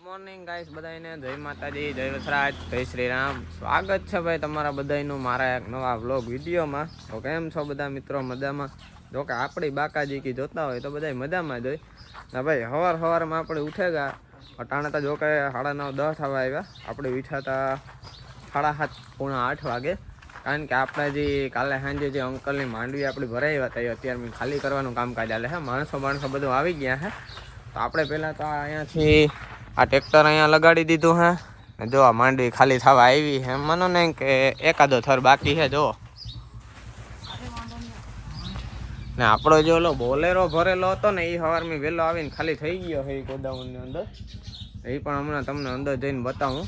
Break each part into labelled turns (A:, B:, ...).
A: Morning guys બધાને જય માતાજી, જય વસરાજ, જય શ્રી રામ સ્વાગત છે ભાઈ તમારા બધાનું મારા એક નવા વ્લોગ વિડીયોમાં. તો કેમ છો બધા મિત્રો? મજામાં? જો કે આપણી બાકાજી કી જોતા હોય તો બધા મજામાં જ હોય. ને ભાઈ સવાર સવારમાં આપણે ઉઠે ગયા અટાણે તો જો કે સાડા નવ, દસ થવા આવ્યા. આપણે ઉઠ્યા હતા સાડા સાત, પૂણા આઠ વાગે. કારણ કે આપણે જે કાલે સાંજે જે અંકલની માંડવી આપણી ભરાઈ હતા એ અત્યારે ખાલી કરવાનું કામકાજ ચાલે છે. માણસો માણસો બધું આવી ગયા છે. તો આપણે પહેલાં તો અહીંયાથી આ ટ્રેક્ટર અહીંયા લગાડી દીધું હે. જો આ માંડવી ખાલી થવા આવી એમ માનો ને કે એકાદો થર બાકી છે જો. ને આપણો જો ઓલો બોલેરો ભરેલો હતો ને એ સવારમાં વહેલો આવીને ખાલી થઈ ગયો છે એ ગોદાઉનની અંદર. એ પણ હમણાં તમને અંદર જઈને બતાવું.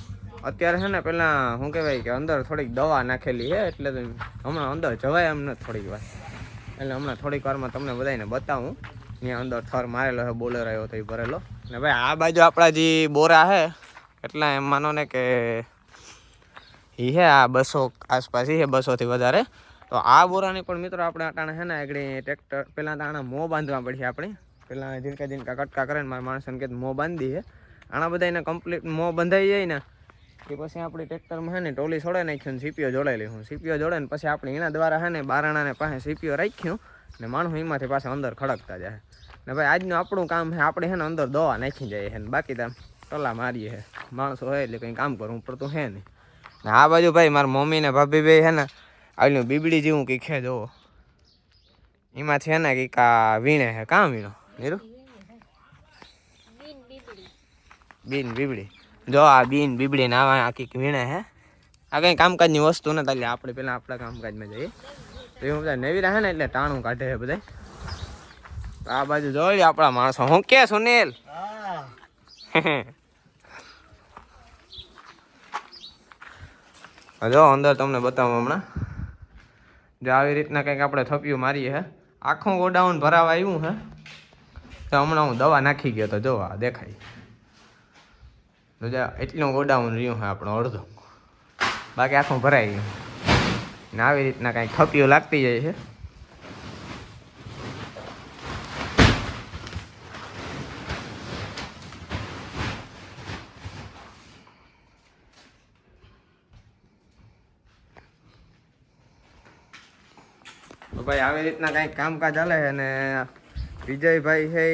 A: અત્યારે છે ને પહેલાં શું કહેવાય કે અંદર થોડીક દવા નાખેલી છે એટલે હમણાં અંદર જવાય એમ નથી થોડીક વાર. એટલે હમણાં થોડીક વારમાં તમને બધાને બતાવું. ત્યાં અંદર થર મારેલો છે બોલેરો આવ્યો તો એ ભરેલો. ને ભાઈ, આ બાજુ આપણા જે બોરા છે એટલા એમ માનો ને કે એ હે આ બસો આસપાસ છે બસોથી વધારે. તો આ બોરાની પણ મિત્રો આપણે અટાણે છે ને આગળ ટ્રેક્ટર પહેલાં તો આના મોં બાંધવા પડશે આપણે. પહેલાં ઝીણકા ઝીણકા કટકા કરે ને મારા માણસને કે મોં બાંધી છે આણા બધા એને કમ્પ્લીટ મોં બંધાઈ જાય ને કે પછી આપણી ટ્રેક્ટરમાં છે ને ટોલી છોડે નાખ્યું ને સીપીઓ જોડાઈ હું. સીપીઓ જોડે ને પછી આપણે એના દ્વારા છે ને બારણાને પાસે સીપીઓ રાખ્યું ને માણસો એમાંથી પાછા અંદર ખડકતા જાય. ને ભાઈ, આજનું આપણું કામ છે, આપણે છે ને અંદર દવા નાખી જઈએ છે ને બાકી તો ટલા મારીએ છે. માણસો હોય એટલે કંઈ કામ કરવું પડતું છે નહીં. ને આ બાજુ ભાઈ, મારા મમ્મી ને ભાભી ભાઈ છે ને આવેલું બીબડી જેવું કંઈક છે જોવો એમાંથી છે ને કંઈક વીણે છે, કાં વીણો? નીરું? બીન બીબડી. જો આ બીન બીબડી ને આવા આ કંઈક વીણે હે આ કંઈ કામકાજની વસ્તુ નથી, એટલે આપણે પહેલાં આપણા કામકાજમાં જઈએ. તો એવું બધા નવી રહે ને એટલે ટાણું કાઢે છે બધા આ બાજુ જોઈ આપણા માણસો. હું કે સુનિલ? જો, અંદર તમને બતાવું હમણાં. જો, આવી રીતના કંઈક આપણે થપ્યું મારીએ, હે? આખું ગોડાઉન ભરાવા આવ્યું, હે? તો હમણાં હું દવા નાખી ગયો તો જો, આ દેખાય. જો, એટલું ગોડાઉન રહ્યું, હે, આપણો અડધો. બાકી આખું ભરાઈ ગયું. ને આવી રીતના કાંઈક થપ્યું લાગતી જાય છે ભાઈ આવી રીતના કાંઈક કામકાજ ચાલે છે ને વિજયભાઈ છે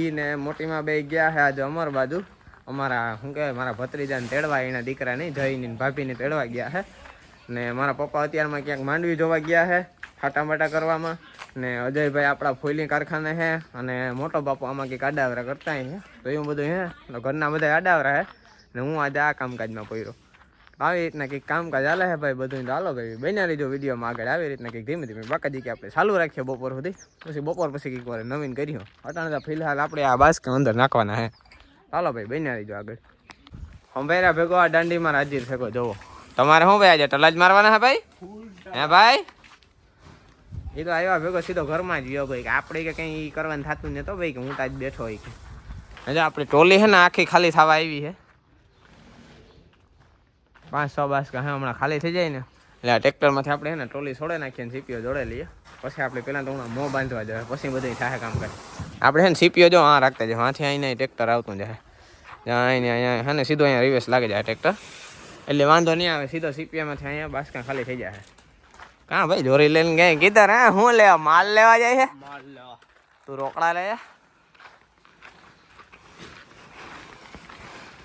A: ઈ ને મોટીમાં બે ગયા છે આજે અમર બાજુ. અમારા, શું કહેવાય, મારા ભત્રીજાને તેડવા, એના દીકરા નહીં જઈને ભાભીને તેડવા ગયા છે. ને મારા પપ્પા અત્યારમાં ક્યાંક માંડવી જોવા ગયા છે ફાટા માટા કરવામાં. ને અજયભાઈ આપણા ફોઈલી કારખાને છે અને મોટો બાપુ આમાં કંઈક આડાવરા કરતા છે. તો એવું બધું હે ઘરના બધા આડાવરા છે. ને હું આજે આ કામકાજમાં પડ્યો આવી રીતના કંઈક કામકાજ હાલે છે ભાઈ બધું ચાલો ભાઈ. બન્યા રહીજો વિડીયોમાં આગળ. આવી રીતના કંઈક ધીમે ધીમે બાકાજી કે આપણે ચાલુ રાખીએ બપોર સુધી. પછી બપોર પછી કંઈક વાર નવીન કર્યો અટાણે ફિલહાલ આપણે આ બાસ્કે અંદર નાખવાના હે ચાલો ભાઈ, બન્યા રહીજો આગળ. હંભાઈરા ભેગો, આ દાંડીમાં રાજીર ભેગો જોવો તમારે શું ભાઈ, આજે ટલા જ મારવાના હે ભાઈ? હે ભાઈ? એ તો આવ્યા ભેગો સીધો ઘરમાં જ ગયો ભાઈ. કે આપણે કે કંઈ કરવાનું થતું તો ભાઈ, કે હું તાજ બેઠો હોય કે. હજુ આપણી ટોલી છે ને, આખી ખાલી થવા આવી છે. પાંચ સો બાસ કે હમણાં ખાલી થઈ જાય ને. એટલે આ ટ્રેક્ટરમાંથી આપણે છે ને ટોલી છોડે નાખીએ ને સીપીઓ જોડે લઈએ. પછી આપણે પહેલાં તો હમણાં મોં બાંધવા જાય પછી બધું થાય કામ કરે. આપણે છે ને સીપીઓ જો આ રાખતા જાય આથી અહીં ટ્રેક્ટર આવતું જાય. ત્યાં અહીં અહીંયા હે ને સીધો અહીંયા રિવેસ લાગે જાય ટ્રેક્ટર. એટલે વાંધો નહીં આવે સીધો સીપીએમાંથી અહીંયા બાસકા ખાલી થઈ જાય. કાં ભાઈ જોરી લઈને ગઈ કીધર હે હું લેવા માલ લેવા જાય છે? તું રોકડા લે?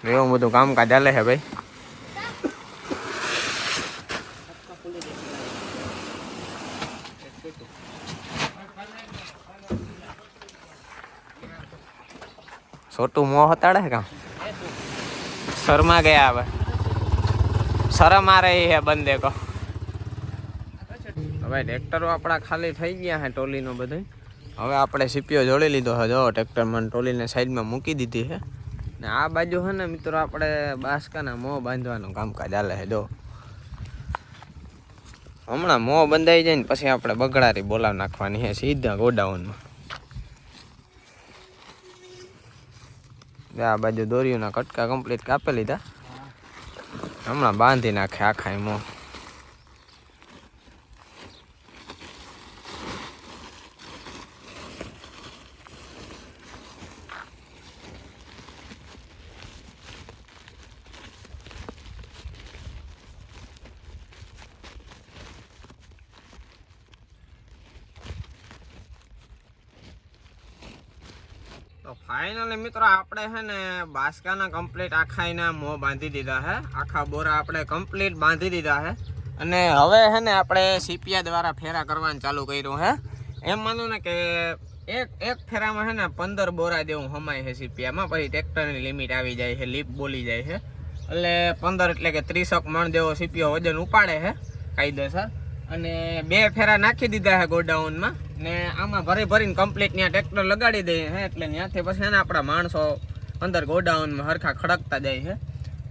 A: એવું બધું કામકાજ ચાલે છે ભાઈ. છોટું મોં હતાડે કા શર્મા ગયા હવે. શરમ આ રહી હે બંદે કો. હવે ટ્રેક્ટરો આપણા ખાલી થઈ ગયા હે ટોલીનો બધું. હવે આપણે સીપીઓ જોડી લીધો હે. જો ટ્રેક્ટરમાં ટોલીને સાઈડમાં મૂકી દીધી છે ને આ બાજુ છે ને મિત્રો આપણે બાસકાના મોં બાંધવાનું કામકાજ ચાલે છે જો. હમણાં મોં બંધાઈ જાય ને પછી આપણે બગડારી બોલાવી નાખવાની છે સીધા ગોડાઉનમાં. આ બાજુ દોરીઓના કટકા કમ્પ્લીટ કાપી લીધા. હમણાં બાંધી નાખે આખા મોં તો ફાઇનલી મિત્રો આપણે છે ને બાસ્કાના કમ્પ્લીટ આખાઈના મોં બાંધી દીધા છે આખા બોરા આપણે કમ્પ્લીટ બાંધી દીધા છે અને હવે છે ને આપણે સીપિયા દ્વારા ફેરા કરવાનું ચાલુ કર્યું છે એમ માનું ને કે એક એક ફેરામાં છે ને પંદર બોરા જેવું હમાય છે સીપિયામાં. પછી ટ્રેક્ટરની લિમિટ આવી જાય છે લીપ બોલી જાય છે એટલે પંદર એટલે કે ત્રીસક મણ જેવો સીપીઓ વજન ઉપાડે છે કાયદેસર. અને બે ફેરા નાખી દીધા છે ગોડાઉનમાં. ને આમાં ભરી ભરીને કમ્પ્લીટ ત્યાં ટ્રેક્ટર લગાડી દઈએ હે, એટલે ત્યાંથી પછી એને આપણા માણસો અંદર ગોડાઉનમાં હરખા ખડકતા જાય છે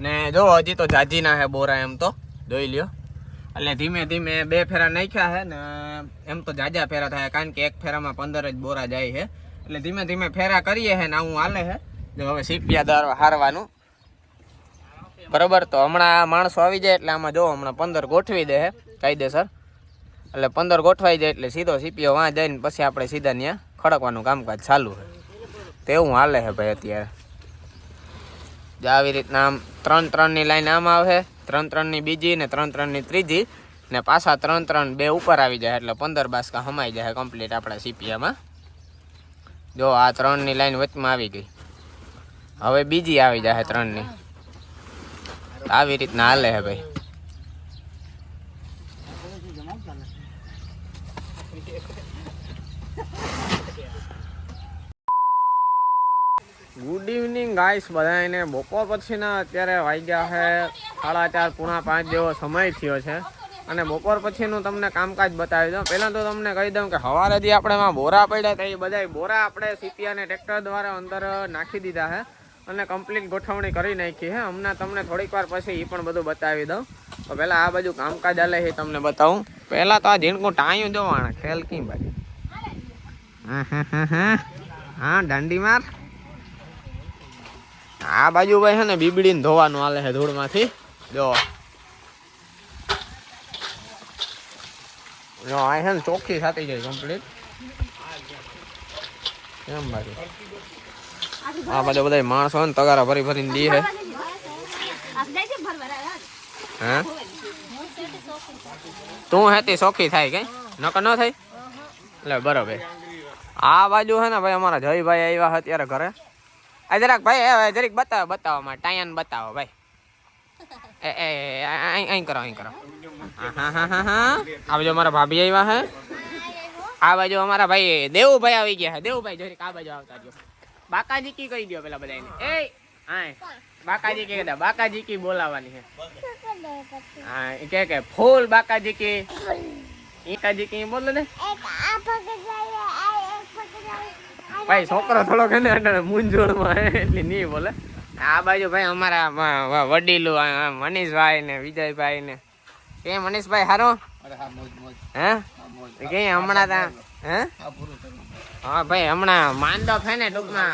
A: ને જો, હજી તો જાજીના છે બોરા એમ તો, જોઈ લ્યો. એટલે ધીમે ધીમે બે ફેરા નાખ્યા છે ને, એમ તો જાજા ફેરા થાય, કારણ કે એક ફેરામાં પંદર જ બોરા જાય છે એટલે ધીમે ધીમે ફેરા કરીએ છે ને આવું હાલે છે જો હવે સીપિયા દર હારવાનું. બરોબર, તો હમણાં માણસો આવી જાય એટલે આમાં જો હમણાં પંદર ગોઠવી દે છે કાયદેસર. એટલે પંદર ગોઠવાઈ જાય એટલે સીધો સીપીઓ વાં જઈને પછી આપણે સીધા ત્યાં ખડકવાનું કામકાજ ચાલુ છે. તેવું હાલે છે ભાઈ અત્યારે. જે આવી રીતના આમ ત્રણ ત્રણની લાઈન આમ આવે, ત્રણ ત્રણની બીજી ને ત્રણ ત્રણની ત્રીજી ને પાછા ત્રણ ત્રણ બે ઉપર આવી જાય એટલે પંદર બાસકા હમાઈ જાય કમ્પ્લીટ આપણા સીપિયામાં જો આ ત્રણની લાઈન વચમાં આવી ગઈ. હવે બીજી આવી જાય ત્રણની. આવી રીતના હાલે છે ભાઈ. ગુડ ઇવનિંગ ગાઈસ બધાને બપોર પછીના અત્યારે વાગ્યા છે સાડા ચાર પૂણા પાંચ જેવો સમય થયો છે. અને બપોર પછીનું તમને કામકાજ બતાવી દઉં. પહેલાં તો તમને કહી દઉં કે સવારેથી આપણે એમાં બોરા પડ્યા હતા, એ બધા બોરા આપણે સીપી અને ટ્રેક્ટર દ્વારા અંદર નાખી દીધા છે અને કમ્પ્લીટ ગોઠવણી કરી નાખી છે હમણાં તમને થોડીક વાર પછી એ પણ બધું બતાવી દઉં. તો પહેલાં આ બાજુ કામકાજ હાલે એ તમને બતાવું. પહેલાં તો આ ઝીણકું ટાયું જોવાના ખેલ કી ભાઈ. હા હા હા હા. હા દાંડી માર આ બાજુ ભાઈ છે ને બીબડીને ધોવાનું હાલે છે ધૂળમાંથી. જો. જો, આ છે ને ચોખ્ખી થતી જાય કમ્પ્લીટ કેમ બાજુ? આ બાજુ બધા માણસો ને તગારા ભરી ભરીને દી છે હે? તું હેતી ચોખ્ખી થાય કઈ નકર ન થાય? એટલે બરોબર. આ બાજુ છે ને ભાઈ અમારા જયભાઈ આવ્યા અત્યારે ઘરે. આ જરાક ભાઈ હવે જરીક બતાવો બતાવો માં ટાયન બતાવો ભાઈ. એ એ અહીં કરો અહીં કરો. હા હા હા હા. આ બાજુ અમારા ભાભી આવ્યા હે. આ બાજુ અમારા ભાઈ દેવુભાઈ આવી ગયા છે દેવુભાઈ જરીક આ બાજુ આવતા જો. બાકાજી કી કહી દો પેલા બધાને એ હા બાકાજી કી કહેતા બાકાજી કી બોલાવાની હે. હા કે કે ફૂલ બાકાજી કી ઈકાજી કી બોલો ને. ભાઈ છોકરો થોડો કે મૂંઝવણમાં એટલે નહીં બોલે. આ બાજુ ભાઈ અમારા વડીલો મનીષભાઈ ને વિજયભાઈ ને. કે મનીષભાઈ હારો? હે કે હમણાં તા હે? હા ભાઈ હમણાં માંદો છે ને ટૂંકમાં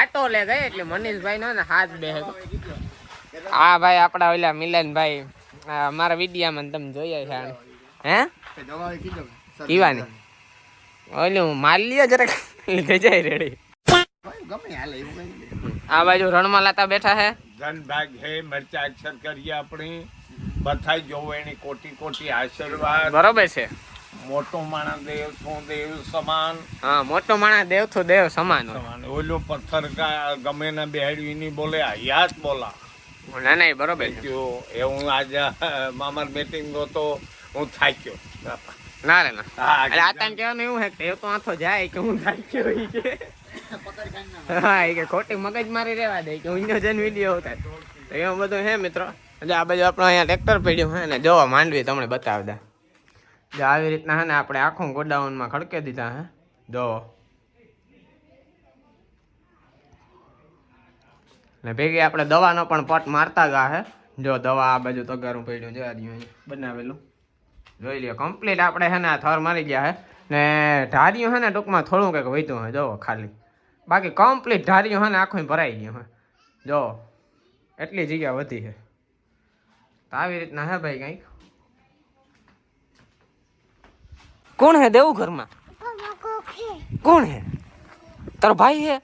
A: આટો લે ગઈ એટલે મનીષભાઈ નો ને હાથ બે હા. ભાઈ આપડા ઓલા મિલનભાઈ મારા વિડિયામાં તમે જોઈએ છે. હે? કીવાની? ઓલું માલ્ય જરાક. ગજાઈ રેડી આ બાજુ રણમાં લાતા બેઠા હે.
B: ધનભાગ હે મરચા અક્ષર કરીએ આપણી. બધાય જોવો એની કોટી કોટી આશીર્વાદ.
A: બરોબર છે.
B: મોટો માણસ દેવ થો દેવ સમાન?
A: હા મોટો માણસ દેવ તો દેવ સમાન
B: ઓલો પથ્થર કા ગમે ને બેહાડવી નહીં બોલે યાદ બોલા.
A: ના ના બરોબર
B: એ હું આજે મામાર મીટિંગ તો હું થાક્યો.
A: ના રે ના.
B: હા,
A: આ તને કહેવાનું એવું હે કે તો આથો જાય કે હું થાક્યો ઈ કે હા એ કે ખોટી મગજ મારી રહેવા દે કે ઊંધો જન વીડિયો ઉતાર. તો એવું બધું હે મિત્રો? એટલે આ બાજુ આપણે અહીંયા ટ્રેક્ટર પડ્યું હે ને જોવા માંડવી તમને બતાવી દે જો આવી રીતના હે ને આપણે આખું ગોડાઉનમાં ખડકે દીધા હે. જો. ને ભેગી આપણે દવાનો પણ પટ મારતા ગયા હે. જો દવા આ બાજુ તગારું પડ્યું જોવા આ બનાવેલું. જોઈ લ્યો કમ્પ્લીટ આપણે હે ને થર મારી ગયા હે ને ધાર્યું હે ને ટૂંકમાં થોડું કંઈક વધ્યું હોય જુઓ ખાલી. બાકી કમ્પ્લીટ ધાર્યું હે ને આખું ભરાઈ ગયું હે જો એટલી જગ્યા વધી છે. તો આવી રીતના હે ભાઈ કંઈક? કોણ હે દેવું ઘરમાં કોણ હે તારો ભાઈ હે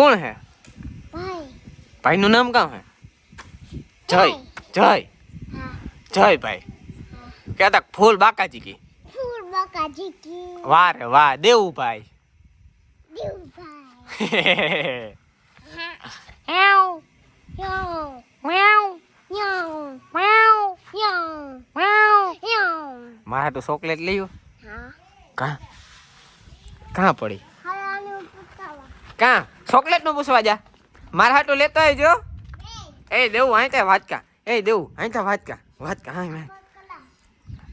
A: કોણ હે ભાઈનું નામ કામ હે જય જય જય ભાઈ. કહેતા ફૂલ બાકાજી કી. વાહ રે વાહ દેવું ભાઈ મારે તો ચોકલેટ લઈ કાં? કાં પડી? કાં? ચોકલેટનું પૂછવા જા. મારા હાટું લેતો આવજો. એ દેવું અહીં ત્યાં વાટકા એ દેવું અહીં ત્યાં વાટકા વાટકા હા મેં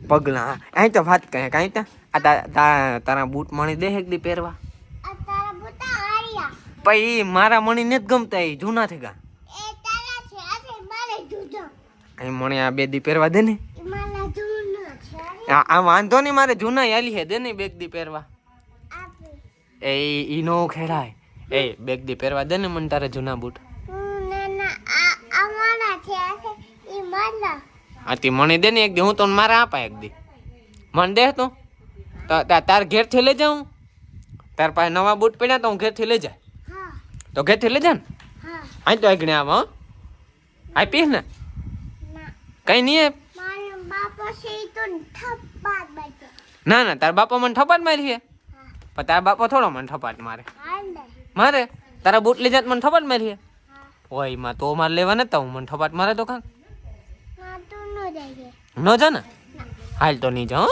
A: પગલા અહીં તો વાટકા કાંઈ ત્યાં આ તા- તા- તારા બૂટ મણી દે એક દી પહેરવા. પછી મારા મણી નથી ગમતા એ જૂના થઈ ગયા. અહીં મણી આ બે દી પહેરવા દે ને. આ આ વાંધો નહીં મારે જૂના યાલી હે દે ને બેગ દી પહેરવા. એ ઈ નો ખેડાય. એ બેગ દી પહેરવા દે ને મને તારા જૂના બૂટ. આથી મણી દે ને એક દી હું તો મારે આપા એક દી. મને દે તું. તો તા- તાર ઘેરથી લઈ જાઉં. તાર પાસે નવા બૂટ પહેર્યા તો હું ઘેરથી લઈ જાય તો ઘેરથી લઈ જા ને? અહીં તો આગળ આવ હો. આપીશ ને. કઈ નહીં ના ના તાર બાપા મને થપાટ મારી છે. પણ તારા બાપા થોડો મને થપાટ મારે. મારે? તારા બૂટ લઈ જાત મને ઠપાટ મારી છે? ઓયમાં તો મારે લેવા નતા હું મને થપાટ મારે તો કાંક. ન જા ને? હાલ તો નહીં જા